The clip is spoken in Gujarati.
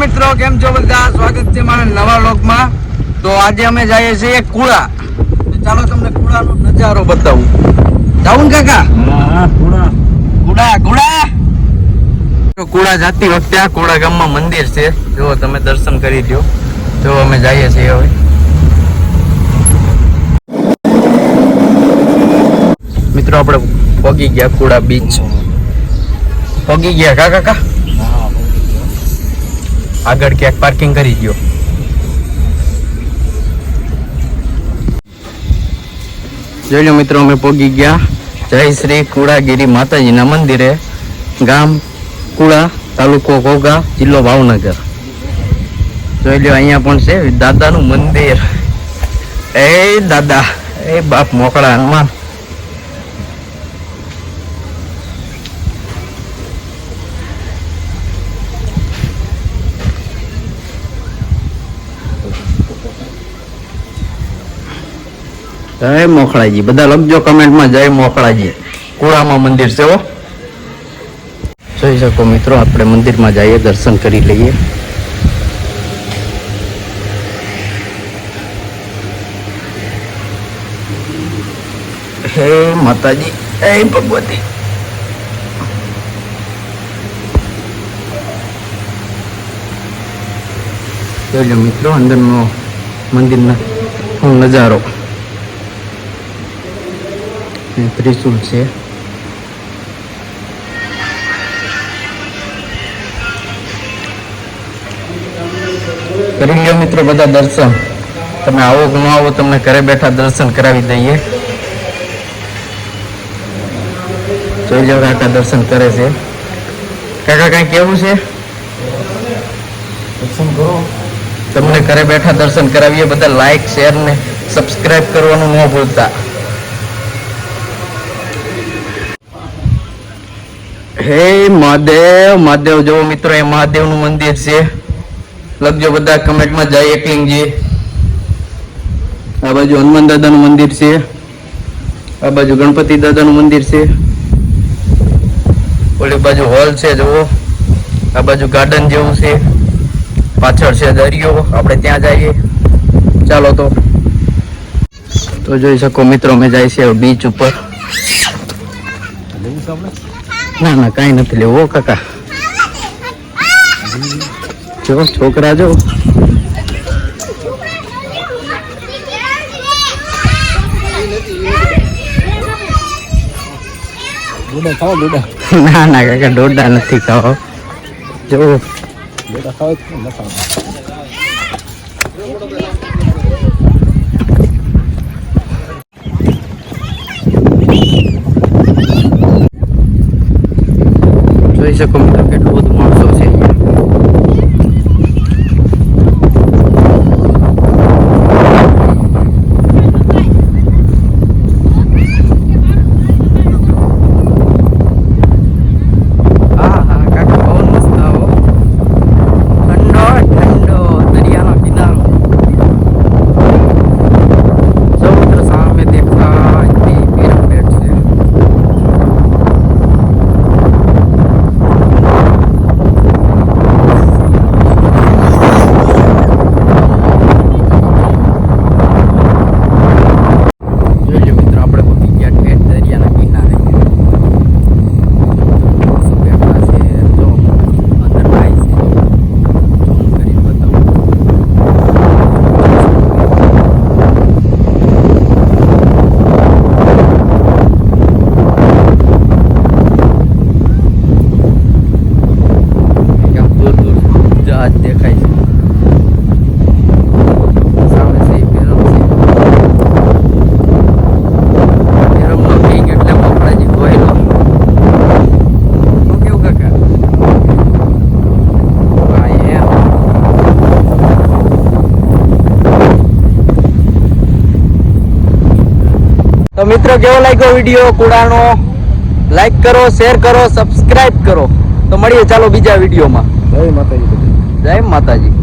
મિત્રો કેમ છો બધા? સ્વાગત છે મારા નવા માં તો આજે અમે જઈએ છીએ કુળા. ચાલો તમને કુળાનો નજારો બતાવું. જાવું કાકા? કુડા કુડા કુડા જાતી વખતે આ કુડા ગામમાં મંદિર છે. જો તમે દર્શન કરી દો જો અમે જઈએ છીએ હવે. મિત્રો આપણે પગી ગયા કુડા બીચ પગી ગયા કા કાકા? આગળ ક્યાંક પાર્કિંગ કરી ગયો. જોઈ મિત્રો, અમે પહોંચી ગયા. જય શ્રી કુળાગીરી માતાજીના મંદિરે, ગામ કુળા, તાલુકો ઘોઘા જિલ્લો ભાવનગર. જોઈ લો, અહીંયા પણ છે દાદાનું મંદિર. એ દાદા, એ બાપ મોકળા, હનુમાન. જય મોખળાજી બધા લખજો કમેન્ટમાં જય મોખળાજી કુળામાં મંદિર છે જોઈ શકો મિત્રો, આપણે મંદિરમાં જઈએ, દર્શન કરી લઈએ. હે માતાજી, હે ભગવતી. લો મિત્રો, અંદરનો મંદિરના નજારો. ત્રિશુલ છે. કરી લ્યો મિત્રો બધા દર્શન. તમે આવો ન આવો તમને ઘરે બેઠા દર્શન કરાવી દઈએ. જોઈ લો કાકા દર્શન કરે છે. કાકા કઈ કેવું છે? દર્શન કરો. તમને ઘરે બેઠા દર્શન કરાવીએ, બધા લાઈક શેર ને સબસ્ક્રાઇબ કરવાનું ન ભૂલતા. હે મહાદેવ મહાદેવ જોવો મિત્રો, એ મહાદેવનું મંદિર છે. લખજો બધા કમેન્ટમાં જય એકલિંગજી. આ બાજુ હનુમાન દાદાનું મંદિર છે. આ બાજુ ગણપતિ દાદાનું મંદિર છે. ઓલી બાજુ હોલ છે, જુઓ. આ બાજુ ગાર્ડન જેવું છે. પાછળ છે દરિયો. આપણે ત્યાં જઈએ. ચાલો તો. તો જોઈ શકો મિત્રો અમે જાય છે બીચ ઉપર. ના ના કાંઈ નથી લેવો. કાકા. જો છોકરા જો. ના ના કાકા ડોડા નથી ખાવા. જો. જોઈ શકો મિત્રો કેટલું માણસો છે હા હા કાકા પવન મસ્ત આવો ઠંડો ઠંડો દરિયાનો કિનારો સમુદ્ર સામે દેખાય તે પિરામિડ છે જોઈ લો મિત્રો આપણે પહોંચી ગયા ઠેઠ દરિયાના કિનારે માણસો બેઠા છે જો અંદર ભાઈ છે ઝૂમ કરીને બતાવું આમ દૂર દૂર જહાજ દેખાય છે સામે છે એ પેરમ છે પેરમનો કિંગ એટલે મકડાજી ગોયલો શું કેવું કાકા હા એમ તો મિત્રો કેવો લાગ્યો વીડિયો? કુડાનો લાઈક કરો શેર કરો સબસ્ક્રાઈબ કરો. તો મળીએ ચાલો બીજા વિડીયોમાં. જય માતાજી. જય માતાજી.